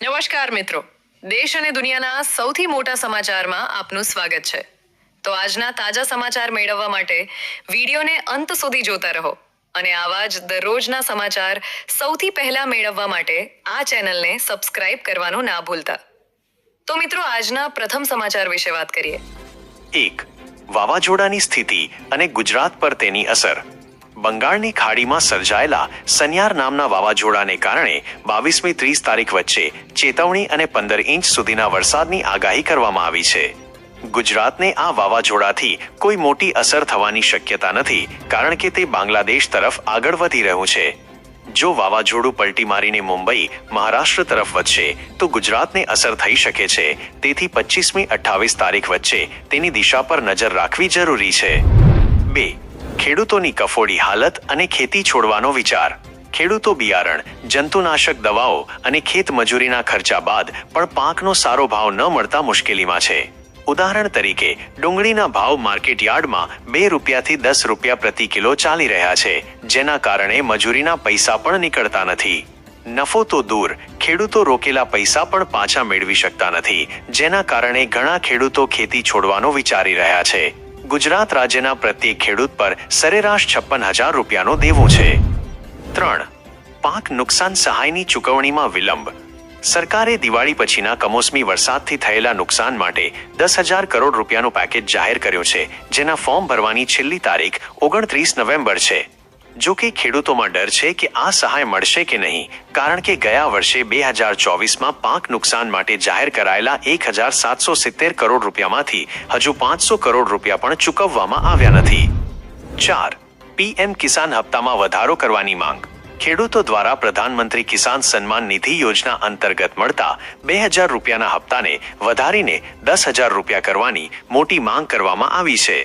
નમસ્કાર મિત્રો. દેશ અને દુનિયાના સૌથી મોટા સમાચારમાં આપનું સ્વાગત છે. તો આજના તાજા સમાચાર મેળવવા માટે વિડીયોને અંત સુધી જોતા રહો અને આવા જ દરરોજના સમાચાર સૌથી પહેલા મેળવવા માટે આ ચેનલને સબસ્ક્રાઇબ કરવાનું ના ભૂલતા. તો મિત્રો, આજના પ્રથમ સમાચાર વિશે વાત કરીએ. એક, વાવાઝોડાની સ્થિતિ અને ગુજરાત પર તેની અસર. બંગાળની ખાડીમાં સર્જાયેલા સન્યાર નામના વાવાઝોડાને કારણે બાવીસમી ત્રીસ તારીખ વચ્ચે ચેતવણી અને પંદર ઇંચ સુધીના વરસાદની આગાહી કરવામાં આવી છે. ગુજરાતને આ વાવાઝોડાથી કોઈ મોટી અસર થવાની શક્યતા નથી, કારણ કે તે બાંગ્લાદેશ તરફ આગળ વધી રહ્યું છે. જો વાવાઝોડું પલટી મારીને મુંબઈ, મહારાષ્ટ્ર તરફ વધશે, તો ગુજરાતને અસર થઈ શકે છે. તેથી પચીસમી અઠ્ઠાવીસ તારીખ વચ્ચે તેની દિશા પર નજર રાખવી જરૂરી છે. બે ખેડૂતોની કફોડી હાલત અને ખેતી છોડવાનો વિચાર. ખેડૂતો બિયારણ, જંતુનાશક દવાઓ અને ખેત મજૂરીના ખર્ચા બાદ પણ પાકનો સારો ભાવ ન મળતા મુશ્કેલીમાં છે. ઉદાહરણ તરીકે, ડુંગળીના ભાવ માર્કેટ યાર્ડમાં બે રૂપિયાથી દસ રૂપિયા પ્રતિ કિલો ચાલી રહ્યા છે, જેના કારણે મજૂરીના પૈસા પણ નીકળતા નથી. નફો તો દૂર, ખેડૂતો રોકેલા પૈસા પણ પાછા મેળવી શકતા નથી, જેના કારણે ઘણા ખેડૂતો ખેતી છોડવાનો વિચારી રહ્યા છે. ગુજરાત રાજ્યના પ્રત્યેક ખેડૂત પર સરેરાશ છપ્પન હજાર રૂપિયાનું દેવું છે. ત્રણ, પાક નુકસાન સહાયની ચૂકવણીમાં વિલંબ. સરકારે દિવાળી પછીના કમોસમી વરસાદથી થયેલા નુકસાન માટે દસ હજાર કરોડ રૂપિયાનું પેકેજ જાહેર કર્યું છે, જેના ફોર્મ ભરવાની છેલ્લી તારીખ ઓગણત્રીસ નવેમ્બર છે. જો કે ખેડૂતોમાં ડર છે કે આ સહાય મળશે કે નહીં, કારણ કે ગયા વર્ષે બે હજાર ચોવીસમાં પાક નુકસાન માટે જાહેર કરાયેલા એક હજાર સાતસો સિત્તેર કરોડ રૂપિયામાંથી હજુ પાંચસો કરોડ રૂપિયા પણ ચૂકવવામાં આવ્યા નથી. ચાર, પીએમ કિસાન હપ્તામાં વધારો કરવાની માંગ. ખેડૂતો દ્વારા પ્રધાનમંત્રી કિસાન સન્માન નિધિ યોજના અંતર્ગત મળતા બે હજાર રૂપિયાના હપ્તાને વધારીને દસ હજાર રૂપિયા કરવાની મોટી માંગ કરવામાં આવી છે.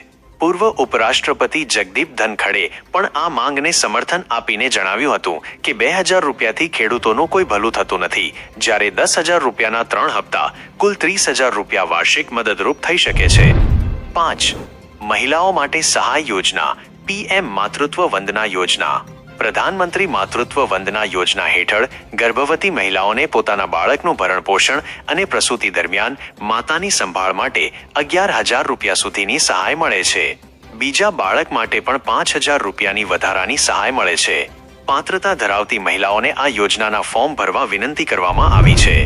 પૂર્વ ઉપરાષ્ટ્રપતિ જગદીપ ધનખડે પણ આ માંગને સમર્થન આપીને જણાવ્યું હતું કે બે હજાર રૂપિયાથી ખેડૂતોનું કોઈ ભલું થતું નથી. જ્યારે દસ હજાર રૂપિયાના ત્રણ હપ્તા કુલ ત્રીસ હજાર રૂપિયા વાર્ષિક મદદરૂપ થઈ શકે છે. પાંચ. મહિલાઓ માટે સહાય યોજના. પીએમ માતૃત્વ વંદના યોજના. પ્રધાનમંત્રી માતૃત્વ વંદના યોજના હેઠળ ગર્ભવતી મહિલાઓને પોતાના બાળકનું ભરણ પોષણ અને પ્રસૂતિ દરમિયાન માતાની સંભાળ માટે અગિયાર હજાર રૂપિયા સુધીની સહાય મળે છે. બીજા બાળક માટે પણ પાંચ હજાર રૂપિયાની વધારાની સહાય મળે છે. પાત્રતા ધરાવતી મહિલાઓને આ યોજનાના ફોર્મ ભરવા વિનંતી કરવામાં આવી છે.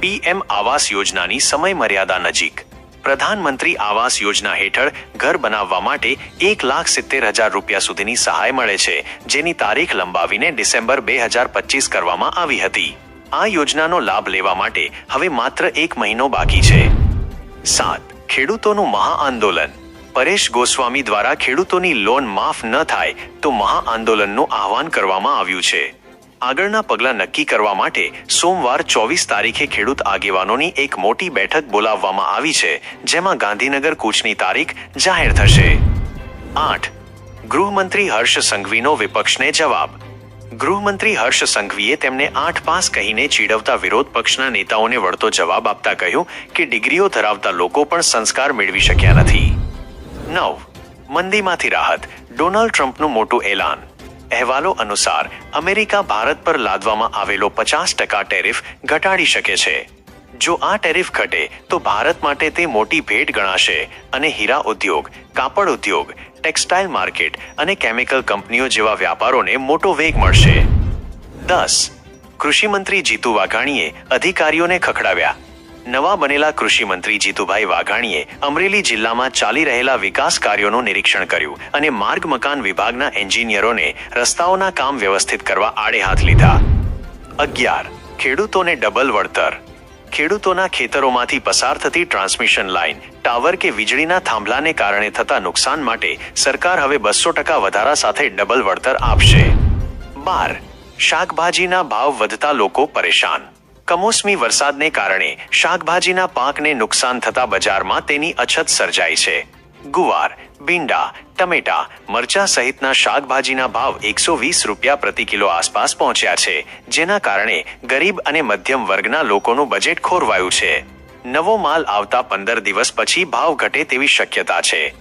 પીએમ આવાસ યોજનાની સમય મર્યાદા નજીક પ્રધાનમંત્રી આવાસ યોજના હેઠળ ઘર બનાવવા માટે એક લાખ સિત્તેર હજાર રૂપિયા સુધીની સહાય મળે છે, જેની તારીખ લંબાવીને ડિસેમ્બર બે હજાર પચીસ કરવામાં આવી હતી. આ યોજનાનો લાભ લેવા માટે હવે માત્ર એક મહિનો બાકી છે. સાત, ખેડૂતોનું મહાઆંદોલન પરેશ ગોસ્વામી દ્વારા ખેડૂતોની લોન માફ ન થાય તો મહાઆંદોલનનું આહવાન કરવામાં આવ્યું છે. આગળના પગલાં નક્કી કરવા માટે સોમવાર ચોવીસ તારીખે ખેડૂત આગેવાનોની એક મોટી બેઠક બોલાવવામાં આવી છે, જેમાં ગાંધીનગર કૂચની તારીખ જાહેર થશે. આઠ. ગૃહમંત્રી હર્ષ સંઘવીનો વિપક્ષને જવાબ. ગૃહમંત્રી હર્ષ સંઘવીએ તેમને આઠ પાસ કહીને ચીડવતા વિરોધ પક્ષના નેતાઓને વળતો જવાબ આપતા કહ્યું કે ડિગ્રીઓ ધરાવતા લોકો પણ સંસ્કાર મેળવી શક્યા નથી. નવ. મંદીમાંથી રાહત. ડોનાલ્ડ ટ્રમ્પનું મોટું એલાન. અહેવાલો અનુસાર, અમેરિકા ભારત પર લાદવામાં આવેલો પચાસ ટકા ટેરિફ ઘટાડી શકે છે. જો આ ટેરિફ ઘટે, તો ભારત માટે તે મોટી ભેટ ગણાશે અને હીરા ઉદ્યોગ, કાપડ ઉદ્યોગ, ટેક્સટાઇલ માર્કેટ અને કેમિકલ કંપનીઓ જેવા વ્યાપારોને મોટો વેગ મળશે. દસ. કૃષિમંત્રી જીતુ વાઘાણીએ અધિકારીઓને ખખડાવ્યા. નવા બનેલા કૃષિ મંત્રી જીતુભાઈ વાઘાણીએ અમરેલી જિલ્લામાં ચાલી રહેલા વિકાસ કાર્યોનું નિરીક્ષણ કર્યું અને માર્ગ મકાન વિભાગના એન્જિનિયરોને રસ્તાઓના કામ વ્યવસ્થિત કરવા આડે હાથ લીધા. અગિયાર, ખેડૂતોને ડબલ વળતર. ખેડૂતોના ખેતરોમાંથી પસાર થતી ટ્રાન્સમિશન લાઇન, ટાવર કે વીજળીના થાંભલાને કારણે થતા નુકસાન માટે સરકાર હવે બસો ટકા વધારા સાથે ડબલ વળતર આપશે. બાર, શાકભાજીના ભાવ વધતા લોકો પરેશાન. કમોસમી વરસાદને કારણે શાકભાજીના પાકને નુકસાન થતા બજારમાં તેની અછત સર્જાઈ છે. ગુવાર, ભીંડા, ટમેટા, મરચા સહિતના શાકભાજીના ભાવ એકસો વીસ રૂપિયા પ્રતિ કિલો આસપાસ પહોંચ્યા છે, જેના કારણે ગરીબ અને મધ્યમ વર્ગના લોકોનું બજેટ ખોરવાયું છે. નવો માલ આવતા પંદર દિવસ પછી ભાવ ઘટે તેવી શક્યતા છે.